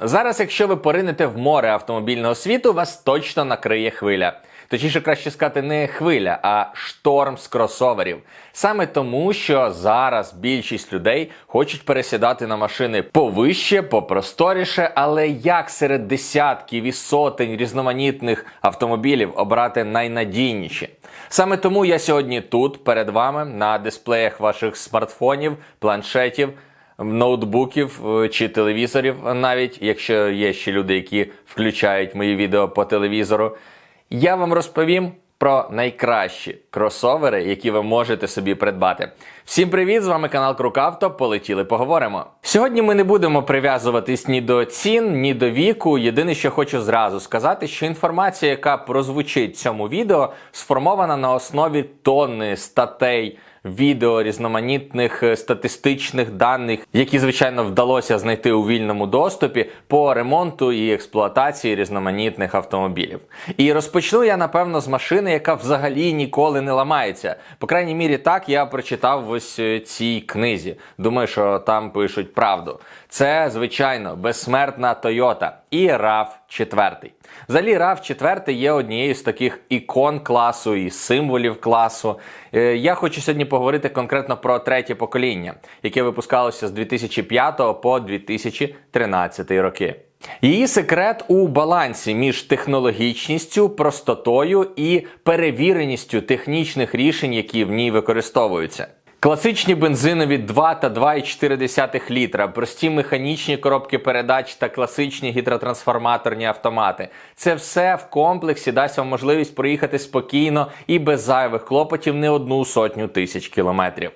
Зараз, якщо ви поринете в море автомобільного світу, вас точно накриє хвиля. Точніше, краще сказати, не хвиля, а шторм з кросоверів. Саме тому, що зараз більшість людей хочуть пересідати на машини повище, попросторіше, але як серед десятків і сотень різноманітних автомобілів обрати найнадійніші? Саме тому я сьогодні тут перед вами на дисплеях ваших смартфонів, планшетів ноутбуків е, чи телевізорів, навіть якщо є ще люди, які включають мої відео по телевізору, я вам розповім про найкращі кросовери, які ви можете собі придбати. Всім привіт! З вами канал Крукавто. Полетіли, поговоримо. Сьогодні ми не будемо прив'язуватись ні до цін, ні до віку. Єдине, що хочу зразу сказати, що інформація, яка прозвучить в цьому відео, сформована на основі тонни статей відео різноманітних е, статистичних даних, які звичайно вдалося знайти у вільному доступі по ремонту і експлуатації різноманітних автомобілів. І розпочну я напевно з машини, яка взагалі ніколи не ламається. По крайній мірі, так я прочитав ось е, цій книзі. Думаю, що там пишуть правду. Це звичайно безсмертна Toyota і rav 4 Взагалі, rav 4 є однією з таких ікон класу і символів класу. Е, Я хочу сьогодні поговорити конкретно про третє покоління, яке випускалося з 2005 по 2013 роки. Її секрет у балансі між технологічністю, простотою і перевіреністю технічних рішень, які в ній використовуються. Класичні бензинові 2 та 2,4 літра, прості механічні коробки передач та класичні гідротрансформаторні автомати. Це все в комплексі дасть вам можливість проїхати спокійно і без зайвих клопотів не одну сотню тисяч кілометрів.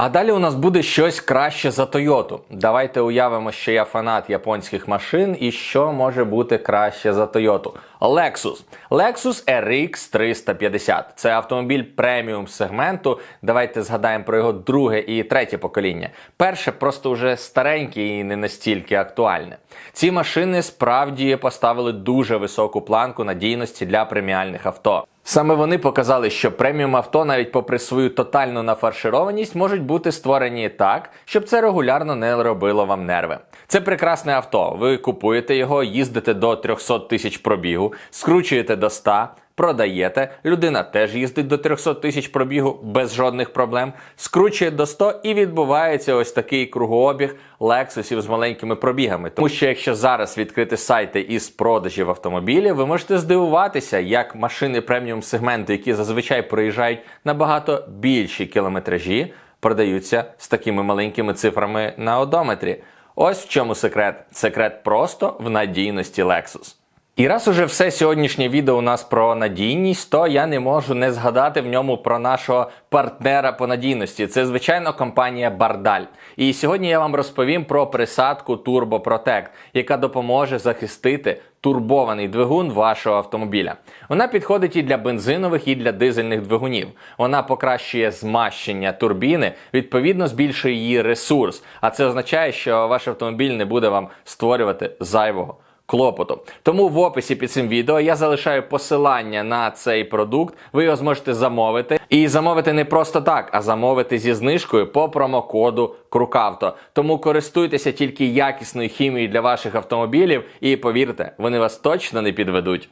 А далі у нас буде щось краще за Тойоту. Давайте уявимо, що я фанат японських машин, і що може бути краще за Тойоту. Lexus. Lexus RX 350. Це автомобіль преміум сегменту. Давайте згадаємо про його друге і третє покоління. Перше просто вже стареньке і не настільки актуальне. Ці машини справді поставили дуже високу планку надійності для преміальних авто. Саме вони показали, що преміум авто, навіть попри свою тотальну нафаршированість, можуть бути створені так, щоб це регулярно не робило вам нерви. Це прекрасне авто. Ви купуєте його, їздите до 300 тисяч пробігу, скручуєте до 100, продаєте. Людина теж їздить до 300 тисяч пробігу без жодних проблем, скручує до 100 і відбувається ось такий кругообіг лексусів з маленькими пробігами. Тому що якщо зараз відкрити сайти із продажів автомобілів, ви можете здивуватися, як машини преміум сегменту, які зазвичай проїжджають набагато більші кілометражі, продаються з такими маленькими цифрами на одометрі. Ось в чому секрет. Секрет просто в надійності Lexus. І раз уже все сьогоднішнє відео у нас про надійність, то я не можу не згадати в ньому про нашого партнера по надійності. Це звичайно компанія Бардаль. І сьогодні я вам розповім про присадку Turbo Protect, яка допоможе захистити турбований двигун вашого автомобіля. Вона підходить і для бензинових, і для дизельних двигунів. Вона покращує змащення турбіни, відповідно збільшує її ресурс. А це означає, що ваш автомобіль не буде вам створювати зайвого клопоту. Тому в описі під цим відео я залишаю посилання на цей продукт. Ви його зможете замовити. І замовити не просто так, а замовити зі знижкою по промокоду Крукавто. Тому користуйтеся тільки якісною хімією для ваших автомобілів, і повірте, вони вас точно не підведуть.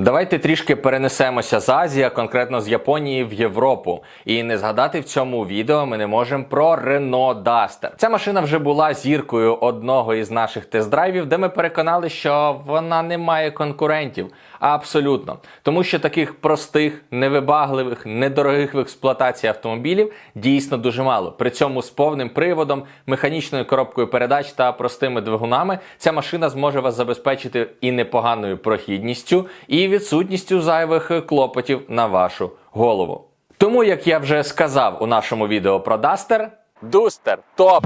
Давайте трішки перенесемося з Азії, а конкретно з Японії в Європу. І не згадати в цьому відео ми не можемо про Renault Duster. Ця машина вже була зіркою одного із наших тест-драйвів, де ми переконали, що вона не має конкурентів. Абсолютно. Тому що таких простих, невибагливих, недорогих в експлуатації автомобілів дійсно дуже мало. При цьому з повним приводом, механічною коробкою передач та простими двигунами ця машина зможе вас забезпечити і непоганою прохідністю, і відсутністю зайвих клопотів на вашу голову. Тому, як я вже сказав у нашому відео про Duster, Duster топ!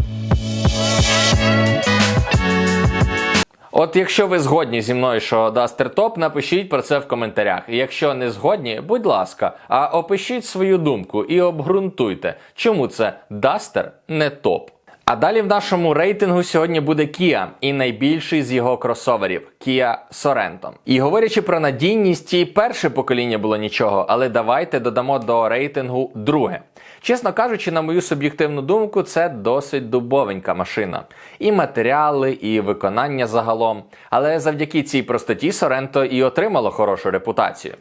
От якщо ви згодні зі мною, що Duster топ, напишіть про це в коментарях. І якщо не згодні, будь ласка, а опишіть свою думку і обґрунтуйте, чому це Duster не топ. А далі в нашому рейтингу сьогодні буде Kia і найбільший з його кросоверів Kia Sorento. І говорячи про надійність, і перше покоління було нічого, але давайте додамо до рейтингу друге. Чесно кажучи, на мою суб'єктивну думку, це досить дубовенька машина. І матеріали, і виконання загалом. Але завдяки цій простоті Sorento і отримало хорошу репутацію.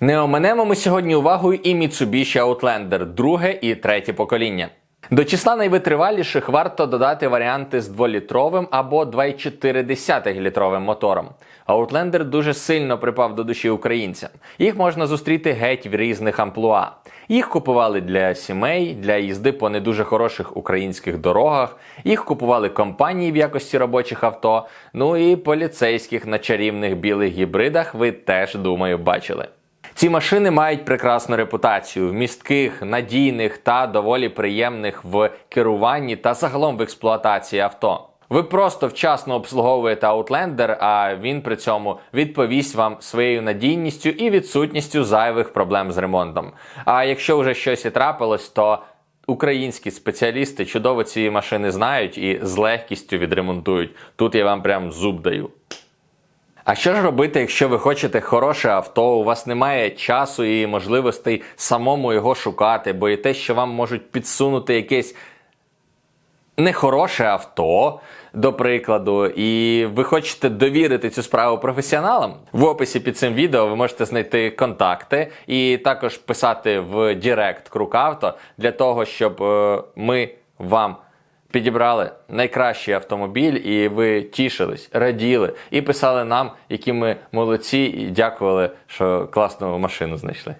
Не оминемо ми сьогодні увагою і Mitsubishi Outlander, друге і третє покоління. До числа найвитриваліших варто додати варіанти з 2-літровим або 2,4 літровим мотором. Outlander дуже сильно припав до душі українцям. Їх можна зустріти геть в різних амплуа. Їх купували для сімей, для їзди по не дуже хороших українських дорогах. Їх купували компанії в якості робочих авто. Ну і поліцейських на чарівних білих гібридах ви теж думаю бачили. Ці машини мають прекрасну репутацію, містких, надійних та доволі приємних в керуванні та загалом в експлуатації авто. Ви просто вчасно обслуговуєте Outlander, а він при цьому відповість вам своєю надійністю і відсутністю зайвих проблем з ремонтом. А якщо вже щось і трапилось, то українські спеціалісти чудово ці машини знають і з легкістю відремонтують. Тут я вам прям зуб даю. А що ж робити, якщо ви хочете хороше авто, у вас немає часу і можливостей самому його шукати, боїтесь, що вам можуть підсунути якесь нехороше авто, до прикладу, і ви хочете довірити цю справу професіоналам? В описі під цим відео ви можете знайти контакти і також писати в Директ Крукавто для того, щоб е, ми вам. Підібрали найкращий автомобіль, і ви тішились, раділи і писали нам, які ми молодці, і дякували, що класну машину знайшли.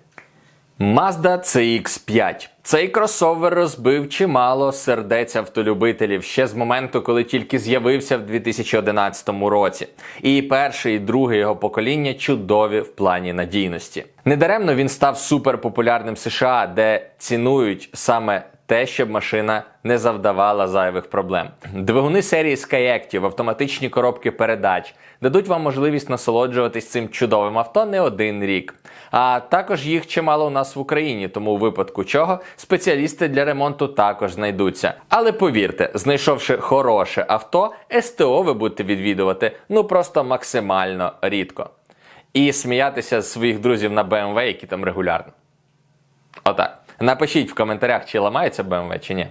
Mazda CX5. Цей кросовер розбив чимало сердець автолюбителів ще з моменту, коли тільки з'явився в 2011 році. І перше і друге його покоління чудові в плані надійності. Недаремно він став суперпопулярним США, де цінують саме те, щоб машина не завдавала зайвих проблем. Двигуни серії Skyactiv, автоматичні коробки передач дадуть вам можливість насолоджуватись цим чудовим авто не один рік. А також їх чимало у нас в Україні, тому у випадку чого спеціалісти для ремонту також знайдуться. Але повірте, знайшовши хороше авто, СТО ви будете відвідувати ну просто максимально рідко. І сміятися з своїх друзів на BMW, які там регулярно. Отак. Напишіть в коментарях, чи ламається BMW, чи ні.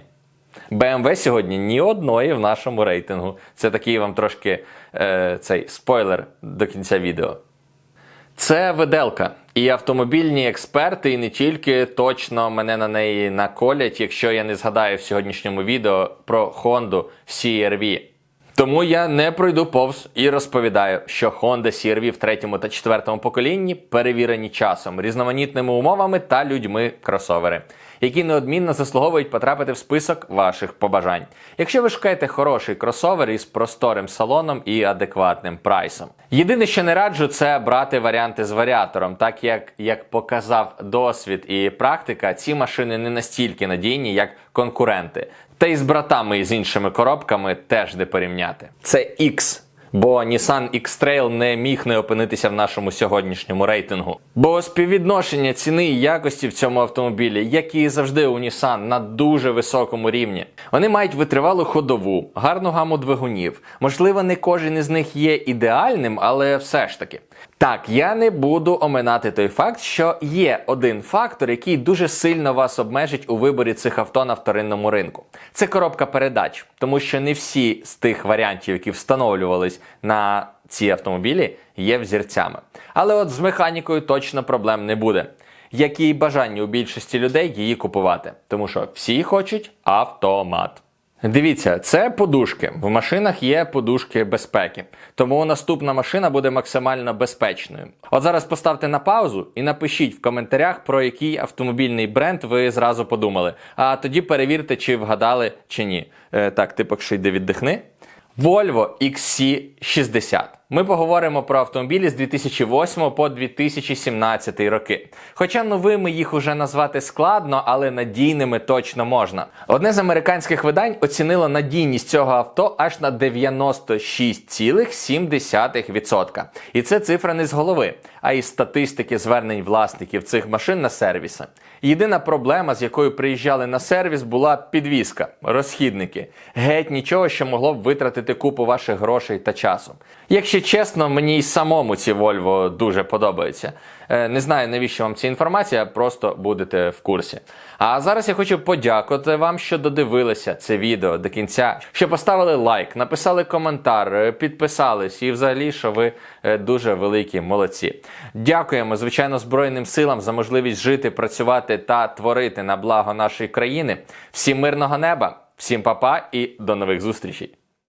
BMW сьогодні ні одної в нашому рейтингу. Це такий вам трошки е, цей спойлер до кінця відео. Це виделка. І автомобільні експерти, і не тільки точно мене на неї наколять, якщо я не згадаю в сьогоднішньому відео про Honda CR-V. Тому я не пройду повз і розповідаю, що Honda CR-V в третьому та четвертому поколінні перевірені часом, різноманітними умовами та людьми кросовери, які неодмінно заслуговують потрапити в список ваших побажань. Якщо ви шукаєте хороший кросовер із просторим салоном і адекватним прайсом. Єдине, що не раджу, це брати варіанти з варіатором, так як, як показав досвід і практика, ці машини не настільки надійні, як конкуренти. Та й з братами і з іншими коробками теж не порівняти. Це X. Бо Nissan X-Trail не міг не опинитися в нашому сьогоднішньому рейтингу. Бо співвідношення ціни і якості в цьому автомобілі, як і завжди у Nissan, на дуже високому рівні. Вони мають витривалу ходову, гарну гаму двигунів. Можливо, не кожен із них є ідеальним, але все ж таки. Так, я не буду оминати той факт, що є один фактор, який дуже сильно вас обмежить у виборі цих авто на вторинному ринку. Це коробка передач, тому що не всі з тих варіантів, які встановлювались на ці автомобілі, є взірцями. Але от з механікою точно проблем не буде. Як і бажання у більшості людей її купувати, тому що всі хочуть автомат. Дивіться, це подушки. В машинах є подушки безпеки, тому наступна машина буде максимально безпечною. От зараз поставте на паузу і напишіть в коментарях, про який автомобільний бренд ви зразу подумали. А тоді перевірте, чи вгадали чи ні. Е, так, ти поки що йди віддихни. Volvo XC60. Ми поговоримо про автомобілі з 2008 по 2017 роки. Хоча новими їх уже назвати складно, але надійними точно можна. Одне з американських видань оцінило надійність цього авто аж на 96,7%. І це цифра не з голови, а із статистики звернень власників цих машин на сервіси. Єдина проблема, з якою приїжджали на сервіс, була підвізка, розхідники. Геть нічого, що могло б витратити купу ваших грошей та часу. Якщо Чесно, мені й самому ці Volvo дуже подобаються. Е, Не знаю, навіщо вам ця інформація, просто будете в курсі. А зараз я хочу подякувати вам, що додивилися це відео до кінця, що поставили лайк, написали коментар, е, підписались і взагалі, що ви е, дуже великі молодці. Дякуємо, звичайно, Збройним силам за можливість жити, працювати та творити на благо нашої країни. Всім мирного неба, всім папа і до нових зустрічей.